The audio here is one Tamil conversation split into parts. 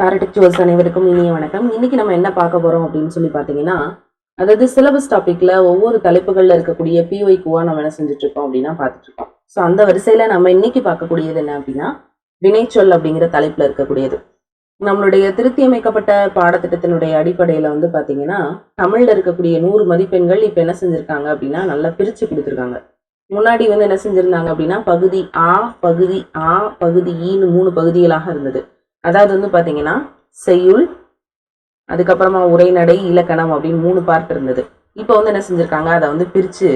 பேரடெக்சுவல்ஸ் அனைவருக்கும் இனிய வணக்கம். இன்னைக்கு நம்ம என்ன பார்க்க போறோம் அப்படின்னு சொல்லி பார்த்தீங்கன்னா அதாவது சிலபஸ் டாபிக்ல ஒவ்வொரு தலைப்புகள்ல இருக்கக்கூடிய பிஒய்க்குவா நம்ம என்ன செஞ்சுட்டு இருக்கோம் அப்படின்னா பார்த்துட்ருக்கோம் ஸோ அந்த வரிசையில நம்ம இன்னைக்கு பார்க்கக்கூடியது என்ன அப்படின்னா வினைச்சொல் அப்படிங்கிற தலைப்புல இருக்கக்கூடியது. நம்மளுடைய திருத்தி அமைக்கப்பட்ட பாடத்திட்டத்தினுடைய அடிப்படையில வந்து பாத்தீங்கன்னா தமிழ்ல இருக்கக்கூடிய நூறு மதிப்பெண்கள் இப்ப என்ன செஞ்சிருக்காங்க அப்படின்னா நல்லா பிரிச்சு கொடுத்துருக்காங்க. முன்னாடி வந்து என்ன செஞ்சிருந்தாங்க அப்படின்னா பகுதி ஆ பகுதி ஆ பகுதி ஈன்னு மூணு பகுதிகளாக இருந்தது. அதாவது வந்து பார்த்தீங்கன்னா செய்யுள் அதுக்கப்புறமா உரைநடை இலக்கணம் அப்படின்னு மூணு பார்ட் இருந்தது. இப்போ வந்து என்ன செஞ்சுருக்காங்க? அதை வந்து பிரிச்சு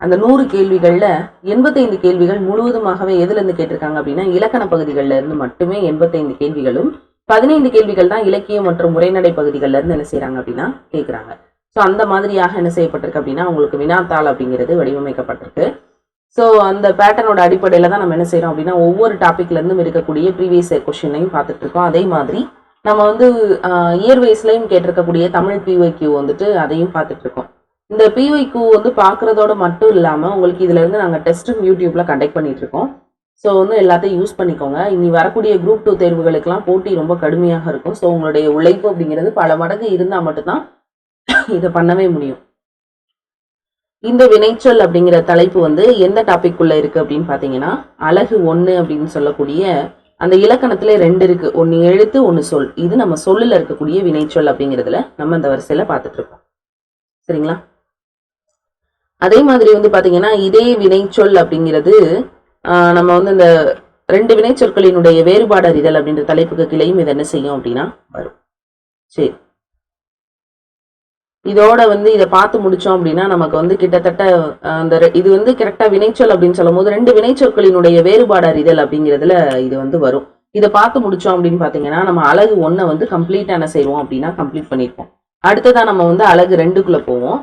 அந்த நூறு கேள்விகள்ல எண்பத்தைந்து கேள்விகள் முழுவதுமாகவே எதுல இருந்து கேட்டிருக்காங்க அப்படின்னா இலக்கண பகுதிகள்ல இருந்து மட்டுமே எண்பத்தைந்து கேள்விகளும் பதினைந்து கேள்விகள் தான் இலக்கியம் மற்றும் உரைநடை பகுதிகளில் இருந்து என்ன செய்றாங்க அப்படின்னா கேட்குறாங்க ஸோ அந்த மாதிரியாக என்ன செய்யப்பட்டிருக்கு அப்படின்னா உங்களுக்கு வினாத்தாள் அப்படிங்கிறது வடிவமைக்கப்பட்டிருக்கு. ஸோ அந்த பேட்டர்னோட அடிப்படையில் தான் நம்ம என்ன செய்கிறோம் அப்படின்னா ஒவ்வொரு டாப்பிக்லேருந்தும் இருக்கக்கூடிய ப்ரீவியஸ் கொஸ்டினையும் பார்த்துட்டு அதே மாதிரி நம்ம வந்து இயர் வைஸ்லையும் கேட்டிருக்கக்கூடிய தமிழ் பிஒய்க்யூ வந்துட்டு அதையும் பார்த்துட்ருக்கோம் இந்த பிஒய்க்யூ வந்து பார்க்கறதோட மட்டும் இல்லாமல் உங்களுக்கு இதுலேருந்து நாங்கள் டெஸ்ட்டும் யூடியூப்பில் கண்டக்ட் பண்ணிட்டு இருக்கோம். ஸோ வந்து எல்லாத்தையும் யூஸ் பண்ணிக்கோங்க. இனி வரக்கூடிய குரூப் டூ தேர்வுகளுக்கெல்லாம் போட்டி ரொம்ப கடுமையாக இருக்கும். ஸோ உங்களுடைய உழைப்பு அப்படிங்கிறது பல மடங்கு இருந்தால் மட்டும்தான் இதை பண்ணவே முடியும். இந்த வினைச்சொல் அப்படிங்கிற தலைப்பு வந்து எந்த டாபிக் உள்ள இருக்கு அப்படின்னு பாத்தீங்கன்னா அழகு ஒன்று அப்படின்னு சொல்லக்கூடிய அந்த இலக்கணத்துல ரெண்டு இருக்கு. ஒன்னு எழுத்து ஒன்னு சொல். இது நம்ம சொல்லுல இருக்கக்கூடிய வினைச்சொல் அப்படிங்கிறதுல நம்ம இந்த வரிசையில பார்த்துட்டு இருக்கோம். சரிங்களா? அதே மாதிரி வந்து பாத்தீங்கன்னா இதே வினைச்சொல் அப்படிங்கிறது ஆஹ், நம்ம வந்து இந்த ரெண்டு வினைச்சொற்களினுடைய வேறுபாடு அறிதல் அப்படின்ற தலைப்புக்கு கிளையும் இது என்ன செய்யும் அப்படின்னா வரும். சரி. இதோட வந்து இதை பார்த்து முடிச்சோம் அப்படின்னா நமக்கு வந்து கிட்டத்தட்ட அந்த இது வந்து கரெக்டாக வினைச்சொல் அப்படின்னு சொல்லும் போது ரெண்டு வினைச்சொற்களினுடைய வேறுபாடு அறிதல் அப்படிங்கிறதுல இது வந்து வரும். இதை பார்த்து முடிச்சோம் அப்படின்னு பார்த்தீங்கன்னா நம்ம அழகு ஒன்றை வந்து கம்ப்ளீட் என்ன செய்வோம் அப்படின்னா கம்ப்ளீட் பண்ணியிருப்போம் அடுத்ததாக நம்ம வந்து அழகு ரெண்டுக்குள்ளே போவோம்.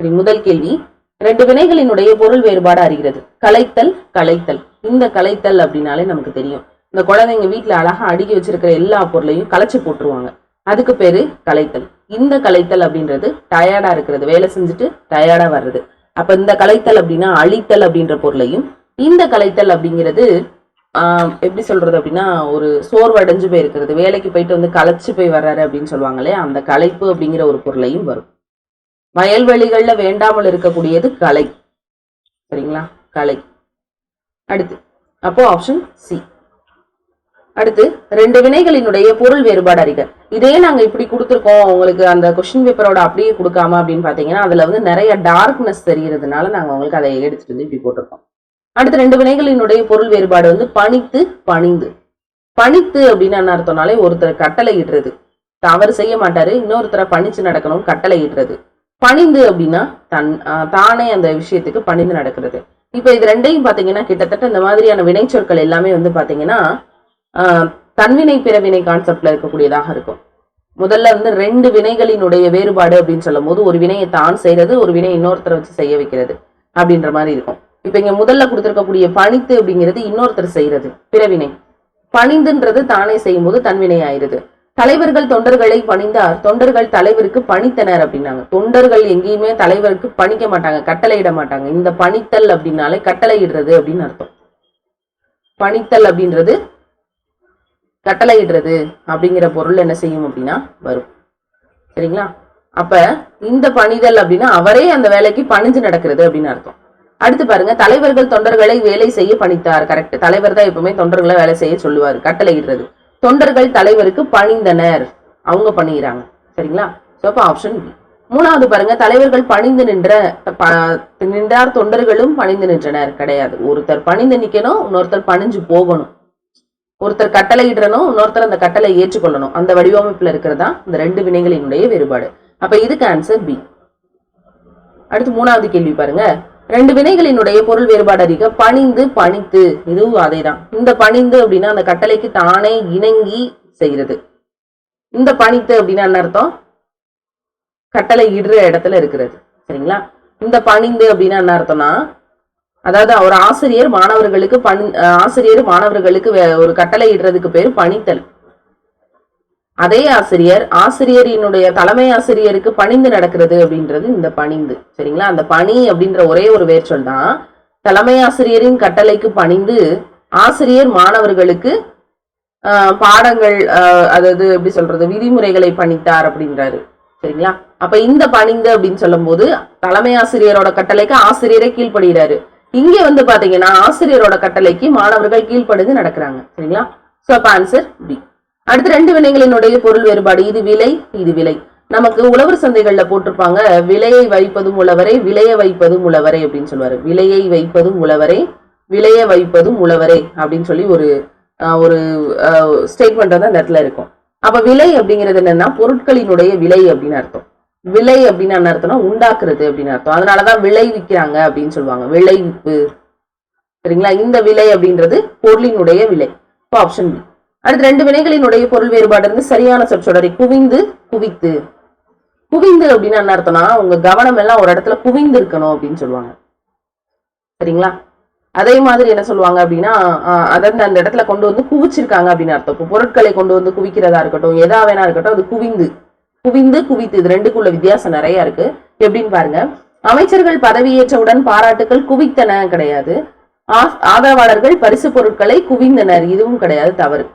சரி முதல் கேள்வி. ரெண்டு வினைகளினுடைய பொருள் வேறுபாடு அறிகிறது. கலைத்தல் கலைத்தல். இந்த கலைத்தல் அப்படின்னாலே நமக்கு தெரியும். இந்த குழந்தைங்க வீட்டில் அழகாக அடுக்கி வச்சிருக்கிற எல்லா பொருளையும் கலைச்சு போட்டுருவாங்க. அதுக்கு பேரு கலைத்தல். இந்த கலைத்தல் அப்படின்றது டயர்டா இருக்கிறது. வேலை செஞ்சுட்டு டயர்டா வர்றது. அப்ப இந்த கலைத்தல் அப்படின்னா அழித்தல் அப்படின்ற பொருளையும் இந்த கலைத்தல் அப்படிங்கிறது எப்படி சொல்றது அப்படின்னா ஒரு சோர்வடைஞ்சு போயிருக்கிறது. வேலைக்கு போயிட்டு வந்து களைச்சு போய் வர்றாரு அப்படின்னு சொல்லுவாங்களே அந்த களைப்பு அப்படிங்கிற ஒரு பொருளையும் வரும். வயல்வெளிகளில் வேண்டாமல் இருக்கக்கூடியது கலை. சரிங்களா? கலை. அடுத்து அப்போ ஆப்ஷன் சி அடுத்து ரெண்டு வினைகளினுடைய பொருள் வேறுபாடு அறிக. இதே நாங்க இப்படி கொடுத்துருக்கோம் உங்களுக்கு அந்த கொஷின் பேப்பரோட அப்படியே கொடுக்காம அப்படின்னு பார்த்தீங்கன்னா அதுல வந்து நிறைய டார்க்னஸ் தெரியறதுனால நாங்கள் உங்களுக்கு அதை எடுத்துட்டு வந்து இப்படி போட்டிருக்கோம். அடுத்து ரெண்டு வினைகளினுடைய பொருள் வேறுபாடு வந்து பணித்து பணிந்து. பணித்து அப்படின்னு என்ன அர்த்தம்னாலே ஒருத்தர் கட்டளை இடுறது. தவறு செய்ய மாட்டாரு இன்னொருத்தரை பணிச்சு நடக்கணும் கட்டளை இடுறது. பணிந்து அப்படின்னா தன் ஆஹ் தானே அந்த விஷயத்துக்கு பணிந்து நடக்கிறது. இப்போ இது ரெண்டையும் பார்த்தீங்கன்னா கிட்டத்தட்ட இந்த மாதிரியான வினைச்சொற்கள் எல்லாமே வந்து பார்த்தீங்கன்னா ஆஹ் தன்வினை பிறவினை கான்செப்ட்ல இருக்கக்கூடியதாக இருக்கும். முதல்ல வந்து ரெண்டு வினைகளினுடைய வேறுபாடு அப்படின்னு சொல்லும் போது ஒரு வினையை தான் செய்யறது ஒரு வினை இன்னொருத்தரை வச்சு செய்ய வைக்கிறது அப்படின்ற மாதிரி இருக்கும். இப்ப இங்க முதல்ல கொடுத்துருக்கக்கூடிய பணித்து அப்படிங்கிறது இன்னொருத்தர் செய்யறது பிறவினை. பணிந்துன்றது தானே செய்யும் போது தன்வினை ஆயிருது தலைவர்கள் தொண்டர்களை பணிந்தார் தொண்டர்கள் தலைவருக்கு பணித்தனர் அப்படின்னாங்க. தொண்டர்கள் எங்கேயுமே தலைவருக்கு பணிக்க மாட்டாங்க கட்டளையிட மாட்டாங்க. இந்த பணித்தல் அப்படின்னாலே கட்டளையிடுறது அப்படின்னு அர்த்தம். பணித்தல் அப்படின்றது கட்டளையிடுறது அப்படிங்கிற பொருள் என்ன செய்யும் அப்படின்னா வரும். சரிங்களா? அப்ப இந்த பணிதல் அப்படின்னா அவரே அந்த வேலைக்கு பணிஞ்சு நடக்கிறது அப்படின்னு அர்த்தம். அடுத்து பாருங்க தலைவர்கள் தொண்டர்களை வேலை செய்ய பணித்தார். கரெக்ட் தலைவர் தான் எப்பவுமே தொண்டர்களை வேலை செய்ய சொல்லுவார் கட்டளையிடுறது. தொண்டர்கள் தலைவருக்கு பணிந்தனர். அவங்க பண்ணிடுறாங்க சரிங்களா? சோ ஆப்ஷன் பி மூணாவது பாருங்க தலைவர்கள் பணிந்து நின்ற ப- நின்றார் தொண்டர்களும் பணிந்து நின்றனர். கிடையாது. ஒருத்தர் பணிந்து நிக்கணும் இன்னொருத்தர் பணிஞ்சு போகணும். ஒருத்தர் கட்டளை இடணும் இன்னொருத்தர் அந்த கட்டளை ஏற்றுக்கொள்ளணும். அந்த வடிவமைப்பில் இருக்கிறதா? இந்த ரெண்டு வினைகளினுடைய வேறுபாடு. அப்ப இதுக்கு ஆன்சர் பி அடுத்து மூணாவது கேள்வி பாருங்க. ரெண்டு வினைகளினுடைய பொருள் வேறுபாடு அறிக பணிந்து பணித்து. இதுவும் அதேதான். இந்த பணிந்து அப்படின்னா அந்த கட்டளைக்கு தானே இணங்கி செய்கிறது. இந்த பணித்து அப்படின்னா என்ன அர்த்தம்? கட்டளை இடுற இடத்துல இருக்கிறது. சரிங்களா? இந்த பணிந்து அப்படின்னா என்ன அர்த்தம்னா அதாவது ஒரு ஆசிரியர் மாணவர்களுக்கு பணி ஆசிரியர் மாணவர்களுக்கு வே- ஒரு கட்டளை இடுறதுக்கு பேர் பணித்தல். அதே ஆசிரியர் ஆசிரியரினுடைய தலைமை ஆசிரியருக்கு பணிந்து நடக்கிறது அப்படின்றது இந்த பணிந்து. சரிங்களா? அந்த பணி அப்படின்ற ஒரே ஒரு வேர்ச்சொல் தான். தலைமை ஆசிரியரின் கட்டளைக்கு பணிந்து ஆசிரியர் மாணவர்களுக்கு பாடங்கள் அதாவது எப்படி சொல்றது விதிமுறைகளை பணித்தார் அப்படின்றாரு. சரிங்களா? அப்ப இந்த பணிந்து அப்படின்னு சொல்லும்போது தலைமை ஆசிரியரோட கட்டளைக்கு ஆசிரியரே கீழ்ப்படுகிறாரு இங்க வந்து பாத்தீங்கன்னா ஆசிரியரோட கட்டளைக்கு மாணவர்கள் கீழ்ப்படிந்து நடக்கிறாங்க. சரிங்களா? சோ அப்ப ஆன்சர் பி அடுத்து ரெண்டு வினைகளினுடைய பொருள் வேறுபாடு. இது விலை இது விலை. நமக்கு உழவர் சந்தைகள்ல போட்டிருப்பாங்க விலையை வைப்பதும் உழவரே விலையை வைப்பதும் உழவரை அப்படின்னு சொல்லுவாரு. விலையை வைப்பதும் உழவரே விலையை வைப்பதும் உழவரை அப்படின்னு சொல்லி ஒரு ஒரு ஸ்டேட்மெண்ட் வந்து அந்த இடத்துல இருக்கும். அப்ப விலை அப்படிங்கிறது என்னன்னா பொருட்களினுடைய விலை அப்படின்னு அர்த்தம். விலை அப்படின்னு என்ன அர்த்தம்னா உண்டாக்குறது அப்படின்னு அர்த்தம். அதனாலதான் விளைவிக்கிறாங்க அப்படின்னு சொல்லுவாங்க. விளைவிப்பு சரிங்களா? இந்த விலை அப்படின்றது பொருளினுடைய விலை. இப்போ ஆப்ஷன் பி அடுத்து ரெண்டு வினைகளினுடைய பொருள் வேறுபாடு இருந்து சரியான சொற்றொடரை குவிந்து குவித்து. குவிந்து அப்படின்னு என்ன அர்த்தம்னா உங்க கவனம் எல்லாம் ஒரு இடத்துல குவிந்து இருக்கணும் அப்படின்னு சொல்லுவாங்க. சரிங்களா? அதே மாதிரி என்ன சொல்லுவாங்க அப்படின்னா ஆஹ் அதாவது அந்த இடத்துல கொண்டு வந்து குவிச்சிருக்காங்க அப்படின்னு அர்த்தம். இப்போ பொருட்களை கொண்டு வந்து குவிக்கிறதா இருக்கட்டும் எதா வேணா இருக்கட்டும் அது குவிந்து. குவிந்து குவித்து இது ரெண்டுக்குள்ள வித்தியாசம் நிறைய இருக்கு. எப்படின்னு பாருங்க. அமைச்சர்கள் பதவியேற்றவுடன் பாராட்டுக்கள் குவித்தன கிடையாது. ஆ- ஆதரவாளர்கள் பரிசு பொருட்களை குவிந்தனர். இதுவும் கிடையாது தவறு.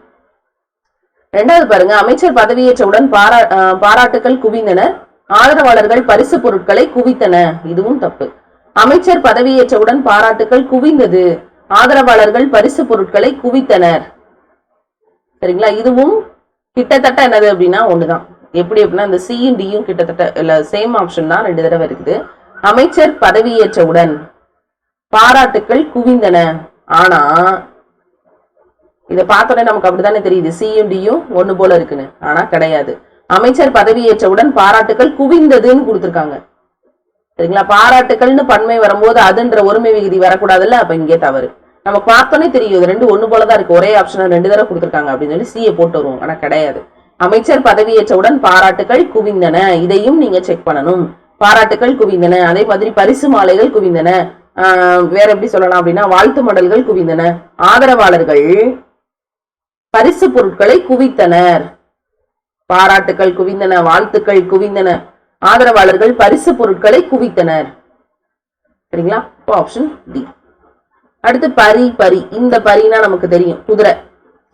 ரெண்டாவது பாருங்க. அமைச்சர் பதவியேற்றவுடன் பாரா பாராட்டுகள் பாராட்டுக்கள் குவிந்தனர் ஆதரவாளர்கள் பரிசு பொருட்களை குவித்தன. இதுவும் தப்பு. அமைச்சர் பதவியேற்றவுடன் பாராட்டுக்கள் குவிந்தது. ஆதரவாளர்கள் பரிசு பொருட்களை குவித்தனர். சரிங்களா? இதுவும் கிட்டத்தட்ட என்னது அப்படின்னா ஒண்ணுதான். எப்படி அப்படின்னா அந்த சியும் டியும் கிட்டத்தட்ட இல்ல சேம் ஆப்ஷன் தான் ரெண்டு தடவை இருக்குது. அமைச்சர் பதவியேற்றவுடன் பாராட்டுக்கள் குவிந்தன. ஆனா இதை பார்த்தோன்னே நமக்கு அப்படித்தானே தெரியுது. சியும் டியும் ஒன்று போல இருக்குன்னு. ஆனா கிடையாது. அமைச்சர் பதவியேற்றவுடன் பாராட்டுக்கள் குவிந்ததுன்னு கொடுத்துருக்காங்க. சரிங்களா? பாராட்டுக்கள்னு பன்மை வரும்போது அதுன்ற ஒருமை விகுதி வரக்கூடாதுல்ல? அப்ப இங்கே தவறு. நம்ம பார்த்தோன்னே தெரியும் ரெண்டு ஒன்று போல தான் இருக்கு. ஒரே ஆப்ஷன் ரெண்டு தடவை கொடுத்துருக்காங்க அப்படின்னு சொல்லி சியை போட்டு வருவோம். ஆனா கிடையாது. அமைச்சர் பதவியேற்றவுடன் பாராட்டுகள் குவிந்தன. இதையும் நீங்க செக் பண்ணணும். பாராட்டுகள் குவிந்தன. அதே மாதிரி பரிசு மாலைகள் குவிந்தன. வேற எப்படி சொல்லலாம் அப்படின்னா வாழ்த்து மடல்கள் குவிந்தன. ஆதரவாளர்கள் பரிசு பொருட்களை குவித்தனர். பாராட்டுக்கள் குவிந்தன வாழ்த்துக்கள் குவிந்தன. ஆதரவாளர்கள் பரிசு பொருட்களை குவித்தனர். சரிங்களா? ஆப்ஷன் டி அடுத்து பரி பரி. இந்த பரினா நமக்கு தெரியும். குதிரை.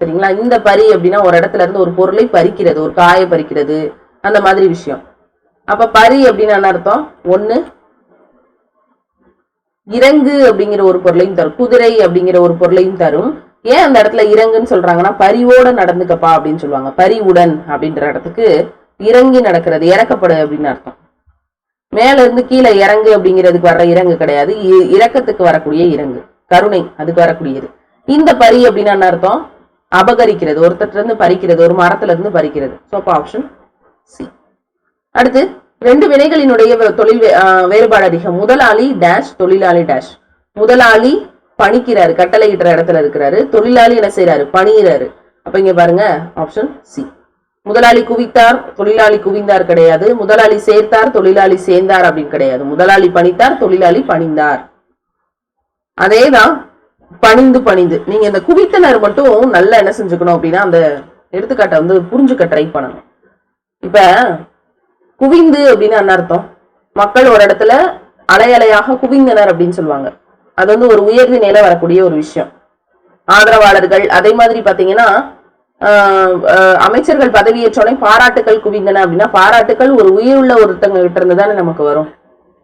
சரிங்களா? இந்த பறி அப்படின்னா ஒரு இடத்துல இருந்து ஒரு பொருளை பறிக்கிறது ஒரு காயை பறிக்கிறது அந்த மாதிரி விஷயம். அப்ப பறி அப்படின்னு என்ன அர்த்தம்? ஒண்ணு இறங்கு அப்படிங்கிற ஒரு பொருளையும் தரும். குதிரை அப்படிங்கிற ஒரு பொருளையும் தரும். ஏன் அந்த இடத்துல இறங்குன்னு சொல்றாங்கன்னா பரிவோட நடந்துக்கப்பா அப்படின்னு சொல்லுவாங்க. பரிவுடன் அப்படின்ற இடத்துக்கு இறங்கி நடக்கிறது இறக்கப்படு அப்படின்னு அர்த்தம். மேல இருந்து கீழே இறங்கு அப்படிங்கிறதுக்கு வர்ற இறங்கு கிடையாது. இறக்கத்துக்கு வரக்கூடிய இறங்கு. கருணை அதுக்கு வரக்கூடியது. இந்த பரி அப்படின்னு என்ன அர்த்தம்? அபகரிக்கிறது. ஒருத்தர் இருந்து பறிக்கிறது ஒரு மரத்துல இருந்து பறிக்கிறது சோப்பா ஆப்ஷன் சி அடுத்து ரெண்டு வினைகளினுடைய தொழில் ஆஹ் வேறுபாடு அதிகம். முதலாளி டேஷ் தொழிலாளி டேஷ் முதலாளி பணிக்கிறாரு கட்டளையிடுற இடத்துல இருக்கிறாரு. தொழிலாளி என்ன செய்யறாரு பணியிறாரு. அப்ப இங்க பாருங்க ஆப்ஷன் சி முதலாளி குவித்தார் தொழிலாளி குவிந்தார் கிடையாது. முதலாளி சேர்த்தார் தொழிலாளி சேர்ந்தார் அப்படின்னு கிடையாது. முதலாளி பணித்தார் தொழிலாளி பணிந்தார். அதேதான் பணிந்து பணிந்து. நீங்க இந்த குவித்தனர் மட்டும் நல்லா என்ன செஞ்சுக்கணும் அப்படின்னா அந்த எடுத்துக்காட்டை வந்து புரிஞ்சுக்க ட்ரை பண்ணணும். இப்ப குவிந்து அப்படின்னு என்ன அர்த்தம்? மக்கள் ஒரு இடத்துல அலையலையாக குவிந்தனர் அப்படின்னு சொல்லுவாங்க. அது வந்து ஒரு உயர்வு நிலை வரக்கூடிய ஒரு விஷயம். ஆதரவாளர்கள் அதே மாதிரி பாத்தீங்கன்னா அமைச்சர்கள் பதவியேற்றோடனே பாராட்டுக்கள் குவிந்தன அப்படின்னா பாராட்டுக்கள் ஒரு உயிருள்ள ஒருத்தங்க கிட்ட இருந்து தானே நமக்கு வரும்.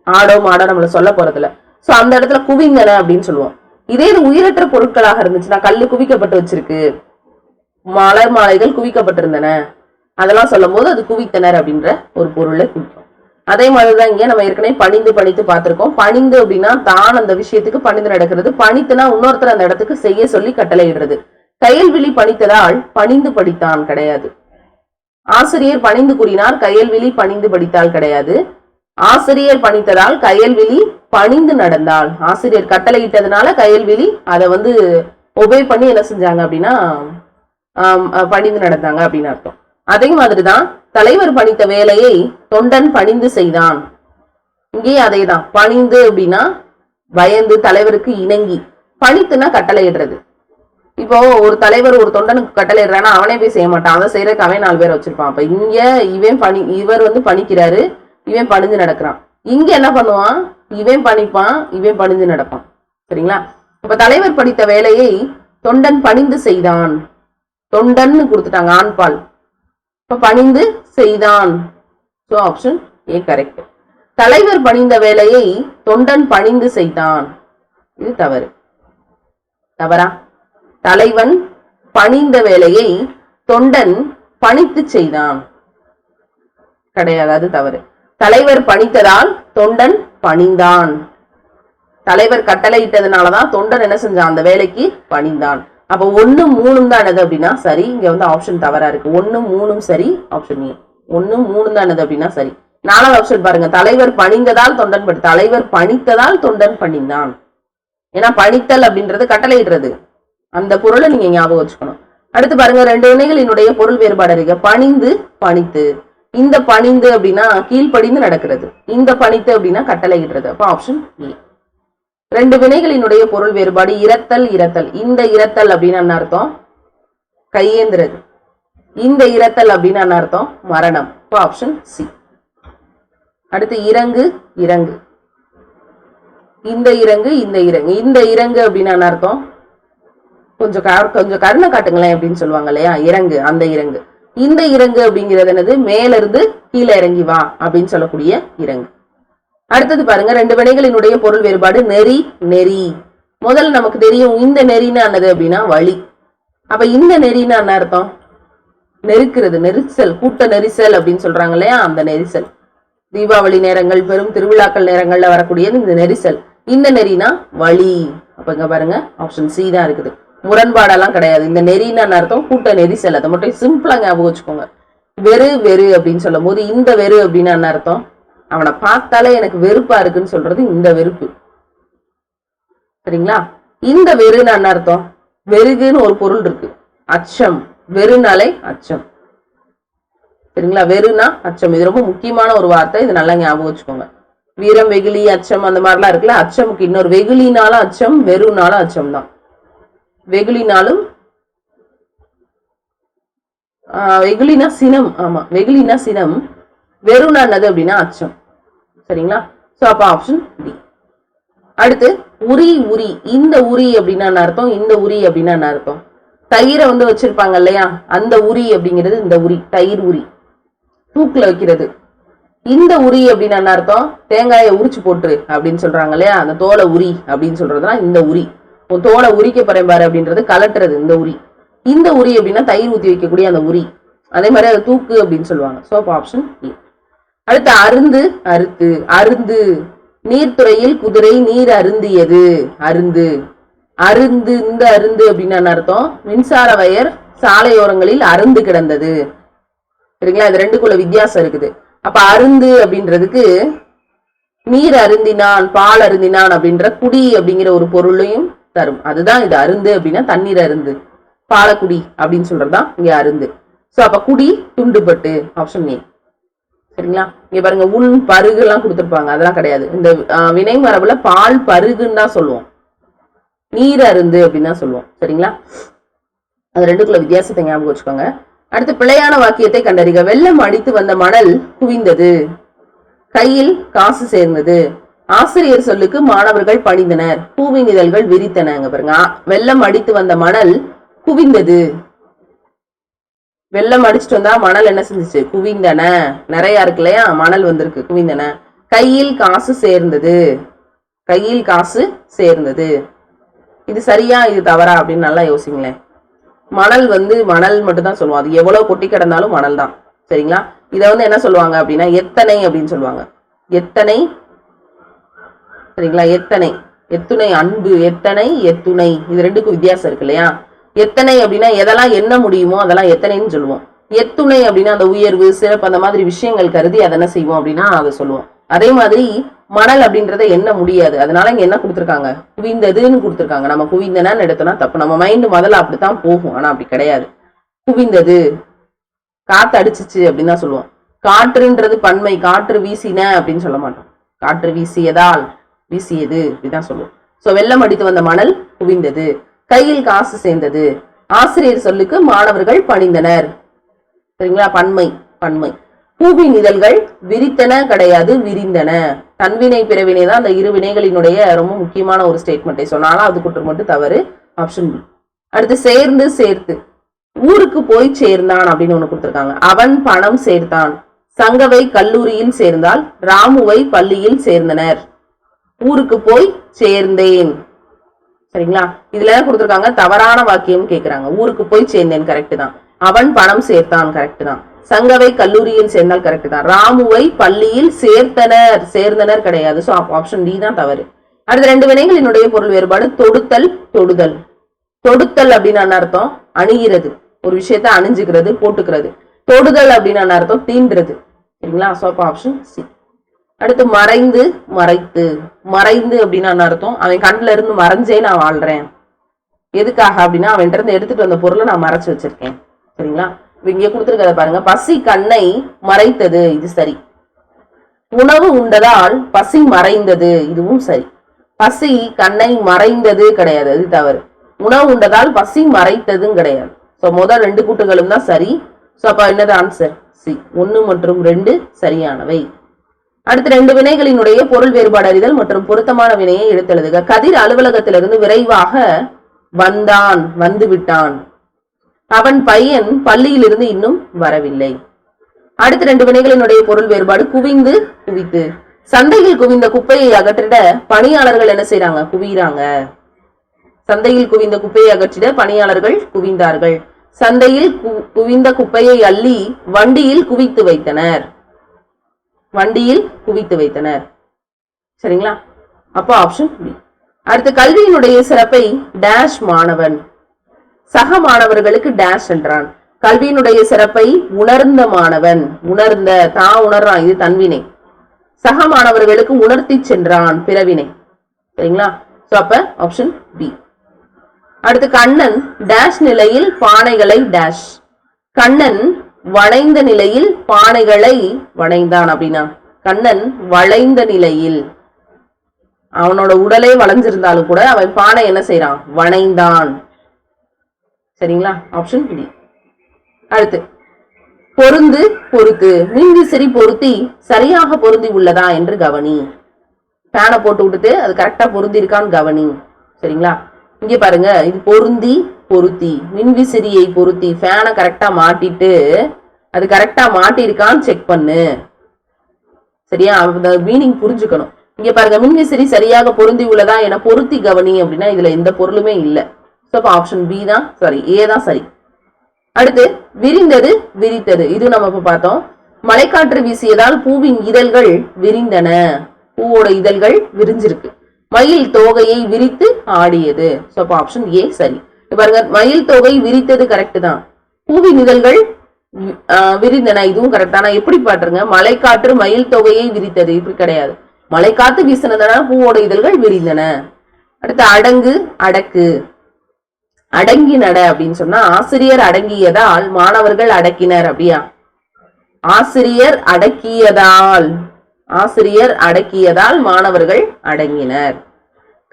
ஆடோ மாடோ நம்மள சொல்ல போறதுல சோ அந்த இடத்துல குவிந்தன அப்படின்னு சொல்லுவோம். இதே இது உயிரற்ற பொருட்களாக இருந்துச்சுன்னா கல்லு குவிக்கப்பட்டு வச்சிருக்கு. மலர் மாலைகள் குவிக்கப்பட்டிருந்தன. அதெல்லாம் சொல்லும் போது அது குவித்தனர் அப்படின்ற ஒரு பொருளை குறிக்கும் அதே மாதிரிதான் இங்கே நம்ம ஏற்கனவே பணிந்து பணித்து பார்த்திருக்கோம். பணிந்து அப்படின்னா தான் அந்த விஷயத்துக்கு பணிந்து நடக்கிறது. பணித்துனா இன்னொருத்தர் அந்த இடத்துக்கு செய்ய சொல்லி கட்டளையிடுறது. கையல்விழி பணித்ததால் பணிந்து படித்தான் கிடையாது. ஆசிரியர் பணிந்து கூறினார் கையல்விழி பணிந்து படித்தால் கிடையாது. ஆசிரியர் பணித்ததால் கயல்விழி பணிந்து நடந்தாள். ஆசிரியர் கட்டளையிட்டதுனால கயல்விழி அதை வந்து ஒபே பண்ணி என்ன செஞ்சாங்க அப்படின்னா ஆம், பணிந்து நடந்தாங்க அப்படின்னு அர்த்தம். அதே மாதிரிதான் தலைவர் பணித்த வேலையை தொண்டன் பணிந்து செய்தான். இங்கேயும் அதேதான். பணிந்து அப்படின்னா பயந்து தலைவருக்கு இணங்கி. பணித்துனா கட்டளையிடுறது. இப்போ ஒரு தலைவர் ஒரு தொண்டனுக்கு கட்டளையிடுறான்னா அவனே போய் செய்ய மாட்டான். அதை செய்யறதுக்கு அவன் நாலு பேர் வச்சிருப்பான். அப்ப இங்க இவன் பணி இவர் வந்து பணிக்கிறாரு. இவன் பணிஞ்சு நடக்கிறான். இங்க என்ன பண்ணுவான்? இவன் பணிப்பான் இவன் பணிஞ்சு நடப்பான். சரிங்களா? இப்ப தலைவர் படித்த வேலையை தொண்டன் பணிந்து செய்தான். தொண்டன்னு கொடுத்துட்டாங்க ஆண்பால் இப்ப பணிந்து செய்தான். ஸோ ஆப்ஷன் ஏ கரெக்ட் தலைவர் பணிந்த வேலையை தொண்டன் பணிந்து செய்தான். இது தவறு. தவறா? தலைவன் பணிந்த வேலையை தொண்டன் பணித்து செய்தான். கிடையாது அது தவறு. தலைவர் பணித்ததால் தொண்டன் பணிந்தான். தலைவர் கட்டளையிட்டதுனால தான் தொண்டன் என்ன செஞ்சான்? அந்த வேலைக்கு பணிந்தான். அப்போ ஒன்று மூணும் தான் என்னது அப்படின்னா சரி இங்கே வந்து ஆப்ஷன் தவறாக இருக்கு. ஒன்று மூணும் சரி ஆப்ஷன் ஏ. ஒன்று மூணு தான் என்னது அப்படின்னா சரி. நாலாவது ஆப்ஷன் பாருங்க. தலைவர் பணிந்ததால் தொண்டன் பணி தலைவர் பணித்ததால் தொண்டன் பணிந்தான். ஏன்னா பணித்தல் அப்படின்றது கட்டளையிடுறது. அந்த பொருளை நீங்க ஞாபகம் வச்சுக்கணும். அடுத்து பாருங்க ரெண்டு வினைகளினுடைய பொருள் வேறுபாடு இருக்கு பணிந்து பணித்து. இந்த பணிந்து அப்படின்னா கீழ்ப்படிந்து நடக்கிறது. இந்த பணித்து அப்படின்னா கட்டளையிடுறது. அப்ப ஆப்ஷன் ஏ ரெண்டு வினைகளினுடைய பொருள் வேறுபாடு இரத்தல் இரத்தல். இந்த இரத்தல் அப்படின்னு என்ன அர்த்தம்? கையேந்திரது. இந்த இரத்தல் அப்படின்னு என்ன அர்த்தம்? மரணம். இப்போ ஆப்ஷன் சி அடுத்து இறங்கு இறங்கு. இந்த இறங்கு இந்த இறங்கு. இந்த இறங்கு அப்படின்னு என்ன அர்த்தம்? கொஞ்சம் கொஞ்சம் கருணை காட்டுங்களேன் அப்படின்னு சொல்லுவாங்க இல்லையா? இறங்கு அந்த இறங்கு. இந்த இறங்கு அப்படிங்கிறது என்னது? மேல இருந்து கீழே இறங்கி வா அப்படின்னு சொல்லக்கூடிய இறங்கு. அடுத்தது பாருங்க ரெண்டு வினைகளினுடைய பொருள் வேறுபாடு நெறி நெறி. முதல்ல நமக்கு தெரியும் இந்த நெறின்னா என்னது அப்படின்னா வழி. அப்ப இந்த நெறினா என்ன அர்த்தம்? நெருக்கிறது நெரிசல் கூட்ட நெரிசல் அப்படின்னு சொல்றாங்க இல்லையா? அந்த நெரிசல். தீபாவளி நேரங்கள் பெரும் திருவிழாக்கள் நேரங்கள்ல வரக்கூடியது இந்த நெரிசல். இந்த நெறினா வழி. அப்ப இங்க பாருங்க ஆப்ஷன் சி தான் இருக்குது. முரண்பாடெல்லாம் கிடையாது. இந்த நெறின்னு அர்த்தம்? கூட்ட நெரிசல் அதை மட்டும் சிம்பிளா ஞாபகம் வச்சுக்கோங்க. வெறு வெறு அப்படின்னு சொல்லும் போது இந்த வெறு அப்படின்னு என்ன அர்த்தம்? அவனை பார்த்தாலே எனக்கு வெறுப்பா இருக்குன்னு சொல்றது இந்த வெறுப்பு. சரிங்களா? இந்த வெறுன்னு என்ன அர்த்தம்? வெறுகுன்னு ஒரு பொருள் இருக்கு. அச்சம். வெறுனாலே அச்சம். சரிங்களா? வெறுனா அச்சம். இது ரொம்ப முக்கியமான ஒரு வார்த்தை. இது நல்லா ஞாபகம் வச்சுக்கோங்க. வீரம் வெகுளி அச்சம் அந்த மாதிரிலாம் இருக்குல்ல? அச்சமுக்கு இன்னொரு வெகுளினாலும் அச்சம் வெறுனாலும் அச்சம் தான் வெகுளினாலும் வெகுளினா சினம் ஆமா வெகுளினா சினம் வெறுனா என்னது அப்படின்னா அச்சம். சரிங்களா? சோ அப்போ ஆப்ஷன் டி அடுத்து உரி உரி இந்த உரி அப்படின்னா என்ன அர்த்தம்? இந்த உரி அப்படின்னா என்ன அர்த்தம்? தயிரை வந்து வச்சிருப்பாங்க இல்லையா? அந்த உரி அப்படிங்கிறது இந்த உரி தயிர் உரி. தூக்குல வைக்கிறது. இந்த உரி அப்படின்னு என்ன அர்த்தம்? தேங்காயை உரிச்சு போட்டுரு அப்படின்னு சொல்றாங்க இல்லையா? அந்த தோலை உரி அப்படின்னு சொல்றதுனா இந்த உரி. தோலை உரிக்க போறேன் பாரு அப்படின்றது கலட்டுறது இந்த உரி. இந்த உரி அப்படின்னா தயிர் ஊற்றி வைக்கக்கூடிய அந்த உரி. அதே மாதிரி அதை தூக்கு அப்படின்னு சொல்லுவாங்க. ஸோ அப்போ ஆப்ஷன் ஏ அடுத்து அருந்து அறுத்து. அருந்து நீர்த்துறையில் குதிரை நீர் அருந்தியது. அருந்து. அருந்து இந்த அருந்து அப்படின்னு என்ன அர்த்தம்? மின்சார வயர் சாலையோரங்களில் அருந்து கிடந்தது. சரிங்களா? இது ரெண்டுக்குள்ள வித்தியாசம் இருக்குது. அப்ப அருந்து அப்படின்றதுக்கு நீர் அருந்தினான் பால் அருந்தினான் அப்படின்ற குடி அப்படிங்கிற ஒரு பொருளையும் தரும். அதுதான் இது அருந்து அப்படின்னா தண்ணீர் அருந்து. பாலக்குடி அப்படின்னு சொல்றதுதான் இங்க அருந்து. சோ அப்ப குடி துண்டுபட்டு ஆப்ஷன் ஏ சரிங்களா? இங்க பாருங்க உள் பருகு எல்லாம் கொடுத்துருப்பாங்க. அதெல்லாம் கிடையாது. இந்த வினை மரபுல பால் பருகுன்னு தான் சொல்லுவோம். நீர் அருந்து அப்படின்னு தான் சொல்லுவோம். சரிங்களா? அது ரெண்டுக்குள்ள வித்தியாசத்தை ஞாபகம் வச்சுக்கோங்க. அடுத்து பிழையான வாக்கியத்தை கண்டறிக. வெள்ளம் அடித்து வந்த மணல் குவிந்தது. கையில் காசு சேர்ந்தது. ஆசிரியர் சொல்லுக்கு மாணவர்கள் பணிந்தனர். பூவின் இதழ்கள் விரித்தனங்க பாருங்க. வெள்ளம் அடித்து வந்த மணல் குவிந்தது. வெள்ளம் அடிச்சிட்டு வந்தா மணல் என்ன செஞ்சுச்சு? குவிந்தன. நிறைய இருக்கு இல்லையா? மணல் வந்திருக்கு குவிந்தன. கையில் காசு சேர்ந்தது. கையில் காசு சேர்ந்தது. இது சரியா இது தவறா அப்படின்னு நல்லா யோசிங்களேன். மணல் வந்து மணல் மட்டும் தான் சொல்லுவோம். அது எவ்வளவு கொட்டி கிடந்தாலும் மணல் தான். சரிங்களா? இதை வந்து என்ன சொல்லுவாங்க அப்படின்னா எத்தனை அப்படின்னு சொல்லுவாங்க. எத்தனை சரிங்களா எத்தனை? எத்துணை அன்பு எத்தனை எத்துணை? இது ரெண்டுக்கும் வித்தியாசம் இருக்கு இல்லையா? எத்தனை அப்படின்னா எதெல்லாம் என்ன முடியுமோ அதெல்லாம் எத்தனைன்னு சொல்லுவோம். எத்துணை அப்படின்னா அந்த உயர்வு சிறப்பு அந்த மாதிரி விஷயங்கள் கருதி அதை என்ன செய்வோம் அப்படின்னா அதை சொல்லுவோம். அதே மாதிரி மணல் அப்படின்றத என்ன முடியாது. அதனால இங்க என்ன கொடுத்துருக்காங்க? குவிந்ததுன்னு கொடுத்துருக்காங்க. நம்ம குவிந்தனன்னு எடுத்தோம்னா தப்பு. நம்ம மைண்ட் முதல்ல அப்படித்தான் போகும். ஆனா அப்படி கிடையாது. குவிந்தது காத்து அடிச்சிச்சு அப்படின்னு தான் சொல்லுவோம். காற்றுன்றது பன்மை. காற்று வீசின அப்படின்னு சொல்ல மாட்டோம். காற்று வீசியதால் வீசியது இப்படிதான் சொல்லுவோம். சோ வெள்ளம் அடித்து வந்த மணல் குவிந்தது. கையில் காசு சேர்ந்தது. ஆசிரியர் சொல்லுக்கு மாணவர்கள் பணிந்தனர். சரிங்களா? பன்மை பன்மை. பூவின் இதழ்கள் விரித்தன கிடையாது விரிந்தன. தன்வினை பிறவினை தான் அந்த இரு வினைகளினுடைய ரொம்ப முக்கியமான ஒரு ஸ்டேட்மெண்ட்டை சொன்னாலும் அது குற்றம் மட்டும் தவறு ஆப்ஷன் பி அடுத்து சேர்ந்து சேர்த்து. ஊருக்கு போய் சேர்ந்தான் அப்படின்னு ஒண்ணு கொடுத்துருக்காங்க. அவன் பணம் சேர்த்தான். சங்கவை கல்லூரியில் சேர்ந்தால் ராமுவை பள்ளியில் சேர்ந்தனர். ஊருக்கு போய் சேர்ந்தேன். சரிங்களா? இதுல என்ன கொடுத்துருக்காங்க தவறான வாக்கியம் கேக்குறாங்க. ஊருக்கு போய் சேர்ந்தேன் கரெக்ட் தான். அவன் பணம் சேர்த்தான் கரெக்ட் தான். சங்கவை கல்லூரியில் சேர்ந்தால் கரெக்ட் தான். ராமுவை பள்ளியில் சேர்த்தனர். சேர்ந்தனர் கிடையாது. சோ ஆப்ஷன் டி தான் தவறு. அடுத்த ரெண்டு வினைகளினுடைய பொருள் வேறுபாடு. தொடுத்தல் தொடுதல். தொடுத்தல் அப்படின்னு அர்த்தம்? அணிகிறது. ஒரு விஷயத்த அணிஞ்சுக்கிறது போட்டுக்கிறது. தொடுதல் அப்படின்னு அர்த்தம்? தீண்டுறது. சரிங்களா? ஸோ ஆப்ஷன் சி அடுத்து மறைந்து மறைத்து. மறைந்து அப்படின்னு என்ன அர்த்தம்? அவன் கண்ணுல இருந்து மறைஞ்சே நான் வாழ்றேன். எதுக்காக அப்படின்னா அவன்கிட்ட இருந்து எடுத்துட்டு வந்த பொருளை நான் மறைச்சு வச்சிருக்கேன். சரிங்களா? இங்கே கொடுத்துருக்கத பாருங்க. பசி கண்ணை மறைத்தது. இது சரி. உணவு உண்டதால் பசி மறைந்தது. இதுவும் சரி. பசி கண்ணை மறைந்தது கிடையாது. அது தவறு. உணவு உண்டதால் பசி மறைத்ததும் கிடையாது. ஸோ முதல் ரெண்டு கூட்டுகளும் தான் சரி. ஸோ அப்போ என்னது ஆன்சர் சி. ஒன்னு மற்றும் ரெண்டு சரியானவை. அடுத்து ரெண்டு வினைகளினுடைய பொருள் வேறுபாடு அறிதல் மற்றும் பொருத்தமான வினையை எடுத்தெழுதுக. கதிர் அலுவலகத்திலிருந்து விரைவாக வந்தான் வந்து விட்டான் அவன் பையன் பள்ளியிலிருந்து இன்னும் வரவில்லை. அடுத்த ரெண்டு வினைகளினுடைய பொருள் வேறுபாடு குவிந்து குவித்து. சந்தையில் குவிந்த குப்பையை அகற்றிட பணியாளர்கள் என்ன செய்யறாங்க குவிறாங்க சந்தையில் குவிந்த குப்பையை அகற்றிட பணியாளர்கள் குவிந்தார்கள். சந்தையில் கு- குவிந்த குப்பையை அள்ளி வண்டியில் குவித்து வைத்தனர். வண்டியில் குவித்து வைத்தனர். சரிங்களா? அப்போ ஆப்ஷன் பி அடுத்து கல்வியினுடைய சிறப்பை டேஷ் மாணவன். சக மாணவர்களுக்கு டேஷ் என்றான். கல்வியினுடைய சிறப்பை உணர்ந்த மாணவன். உணர்ந்த தான் உணர்றான் இது தன்வினை. சக மாணவர்களுக்கு உணர்த்தி சென்றான் பிறவினை. சரிங்களா? ஸோ அப்ப ஆப்ஷன் பி அடுத்து கண்ணன் டேஷ் நிலையில் பானைகளை டேஷ் கண்ணன் வளைந்த நிலையில் பானைகளை வளைந்தான் அப்படின்னா கண்ணன் வளைந்த நிலையில். அவனோட உடலே வளைஞ்சிருந்தாலும் கூட அவன் பானை என்ன செய்யறான் வளைந்தான் சரிங்களா? ஆப்ஷன் டி அடுத்து. பொருந்து பொறுத்து. மின்விசிறி பொருத்தி சரியாக பொருந்தி உள்ளதா என்று கவனி. ஃபேனை போட்டு விட்டுட்டு அது கரெக்டா பொருந்தி இருக்கான்னு கவனி. சரிங்களா? இங்க பாருங்க. இது பொருந்தி பொருத்தி. மின்விசிறியை பொருத்தி. ஃபேனை கரெக்டா மாட்டிட்டு அது கரெக்டா மாட்டிருக்கான்னு செக் பண்ணு. சரியா? அந்த மீனிங் புரிஞ்சுக்கணும். இங்க பாருங்க மின்விசிறி சரியாக பொருந்தி உள்ளதா என பொருத்தி கவனி அப்படின்னா இதுல எந்த பொருளுமே இல்ல. ஸோ ஆப்ஷன் பி தான் சாரி ஏ தான் சரி. அடுத்து விரிந்தது விரித்தது. இது நம்ம இப்ப பார்த்தோம். மழைக்காற்று வீசியதால் பூவின் இதழ்கள் விரிந்தன. பூவோட இதழ்கள் விரிஞ்சிருக்கு. மயில் தோகையை விரித்து ஆடியது. ஸோ ஆப்ஷன் ஏ சரி. பாருங்க மயில் தோகை விரித்தது கரெக்ட் தான். பூவின் இதழ்கள் விரிந்தன. இதுவும் கரெக்ட் ஆனா எப்படி பாட்டுருங்க மலைக்காற்று மயில் தொகையை விரித்தது. இப்படி கிடையாது. மலைக்காத்து வீசினதுனா பூவோட இதழ்கள் விரிந்தன. அடுத்து அடங்கு அடக்கு. அடங்கி நட அப்படின்னு சொன்னா ஆசிரியர் அடங்கியதால் மாணவர்கள் அடக்கினர் அப்படியா? ஆசிரியர் அடக்கியதால். ஆசிரியர் அடக்கியதால் மாணவர்கள் அடங்கினர்.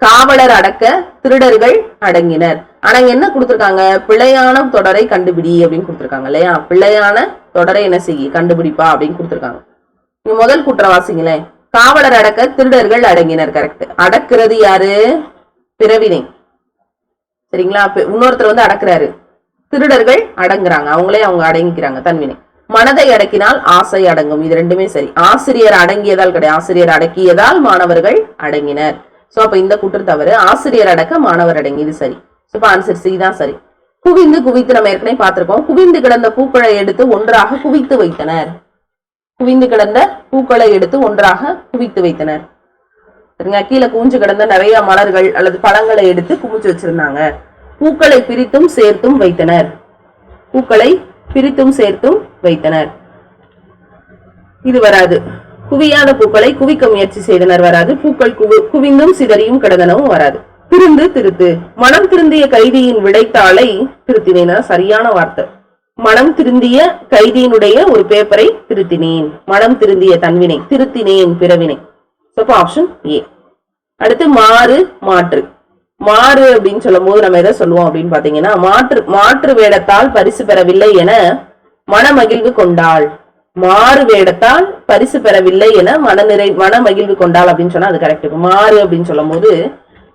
காவலர் அடக்க திருடர்கள் அடங்கினர். ஆனா என்ன கொடுத்திருக்காங்க? பிழையான தொடரை கண்டுபிடி அப்படின்னு கொடுத்திருக்காங்க இல்லையா? பிழையான தொடரை என்ன செய்ய கண்டுபிடிப்பா அப்படின்னு கொடுத்திருக்காங்க. முதல் குற்றவாசிங்களேன் காவலர் அடக்க திருடர்கள் அடங்கினர் கரெக்ட் அடக்குறது யாரு? பிறவினை. சரிங்களா? இன்னொருத்தர் வந்து அடக்குறாரு. திருடர்கள் அடங்குறாங்க அவங்களே அவங்க அடங்கிக்கிறாங்க தன்வினை. மனதை அடக்கினால் ஆசை அடங்கும் இது ரெண்டுமே சரி. ஆசிரியர் அடங்கியதால் கிடையாது ஆசிரியர் அடக்கியதால் மாணவர்கள் அடங்கினர். சோ அப்போ இந்த குற்று தவறு. ஆசிரியர் அடக்க மாணவர் அடங்கி. இது சரி. ஸோ ஆன்சர் சி தான் சரி. குவிந்து குவித்து நம்ம ஏற்கனவே பார்த்திருக்கோம். குவிந்து கிடந்த பூக்களை எடுத்து ஒன்றாக குவித்து வைத்தனர். குவிந்து கிடந்த பூக்களை எடுத்து ஒன்றாக குவித்து வைத்தனர். சரிங்க கீழே குவிஞ்சு கிடந்த நிறைய மலர்கள் அல்லது பழங்களை எடுத்து குவிச்சு வச்சிருந்தாங்க. பூக்களை பிரித்தும் சேர்த்தும் வைத்தனர். பூக்களை பிரித்தும் சேர்த்தும் வைத்தனர். இது வராது. குவியாத பூக்களை குவிக்க முயற்சி செய்தனர் வராது. பூக்கள் குவிந்தும் சிதறியும் கிடந்தனவும் வராது. திருந்து திருத்து. மனம் திருந்திய கைதியின் விடைத்தாளை திருத்தினேன்? சரியான வார்த்தை. மனம் திருந்திய கைதியினுடைய ஒரு பேப்பரை திருத்தினேன். மனம் திருந்திய தன்வினை திருத்தினேன் பிறவினை. அப்போ ஆப்ஷன் ஏ அடுத்து மாறு மாற்று. மாறு அப்படின்னு சொல்லும் போது நம்ம எதை சொல்லுவோம் அப்படின்னு பாத்தீங்கன்னா மாற்று மாற்று வேடத்தால் பரிசு பெறவில்லை என மனமகிழ்வு கொண்டாள். மாறு வேடத்தால் பரிசு பெறவில்லை என மனநிறை மனமகிழ்வு கொண்டாள் அப்படின்னு சொன்னா அது கரெக்ட் மாறு அப்படின்னு சொல்லும் போது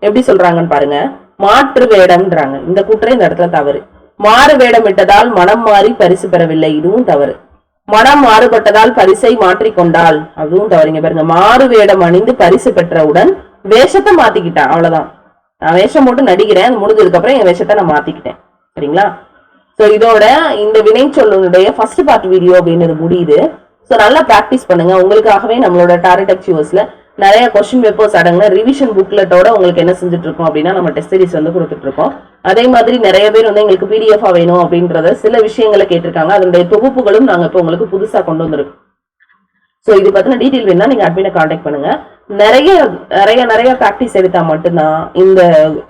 எப்படி சொல்றாங்கன்னு பாருங்க. மாற்று வேடம்ன்றாங்க. இந்த கூற்றை இந்த இடத்துல தவறு. மாறு வேடமிட்டதால் மனம் மாறி பரிசு பெறவில்லை. இதுவும் தவறு. மனம் மாறுபட்டதால் பரிசை மாற்றிக்கொண்டால் அதுவும் தவறுங்க பாருங்க. மாறு வேடம் அணிந்து பரிசு பெற்றவுடன் வேஷத்தை மாத்திக்கிட்டான் அவ்வளவுதான். நான் வேஷம் போட்டு நடிக்கிறேன். அது முடிஞ்சதுக்கு அப்புறம் என் வேஷத்தை நான் மாத்திக்கிட்டேன். சரிங்களா? ஸோ இதோட இந்த வினை சொல்லுடைய ஃபர்ஸ்ட் பார்ட் வீடியோ அப்படின்றது முடியுது. ஸோ நல்லா ப்ராக்டிஸ் பண்ணுங்க. உங்களுக்காகவே நம்மளோட டாரட் யூஎஸ்ல நிறைய கொஸ்டின் பேப்பர்ஸ் அடங்கின ரிவிஷன் புக்லெட்டோட உங்களுக்கு என்ன செஞ்சுட்டு இருக்கோம் அப்படின்னா நம்ம டெஸ்ட் சீரிஸ் வந்து கொடுத்துட்டு இருக்கோம் அதே மாதிரி நிறைய பேர் வந்து எங்களுக்கு பிடிஎஃபா வேணும் அப்படின்றத சில விஷயங்களை கேட்டிருக்காங்க. அதனுடைய தொகுப்புகளும் நாங்கள் இப்போ உங்களுக்கு புதுசாக கொண்டு வந்திருக்கோம். ஸோ இது பற்றின டீட்டெயில் வேணா நீங்கள் அட்மினை காண்டாக்ட் பண்ணுங்க. நிறைய நிறைய நிறைய ப்ராக்டிஸ் எடுத்தா மட்டும்தான் இந்த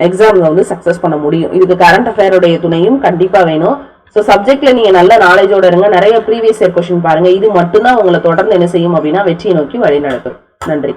எக்ஸாம்ல வந்து சக்ஸஸ் பண்ண முடியும். இதுக்கு கரண்ட் அஃபேருடைய துணையும் கண்டிப்பா வேணும். ஸோ சப்ஜெக்ட்ல நீங்க நல்ல நாலேஜோட இருங்க. நிறைய ப்ரீவியஸ் இயர் கொஸ்டின் பாருங்க. இது மட்டும்தான் உங்களை தொடர்ந்து என்ன செய்யும் அப்படின்னா வெற்றியை நோக்கி வழி நடத்தும் நன்றி.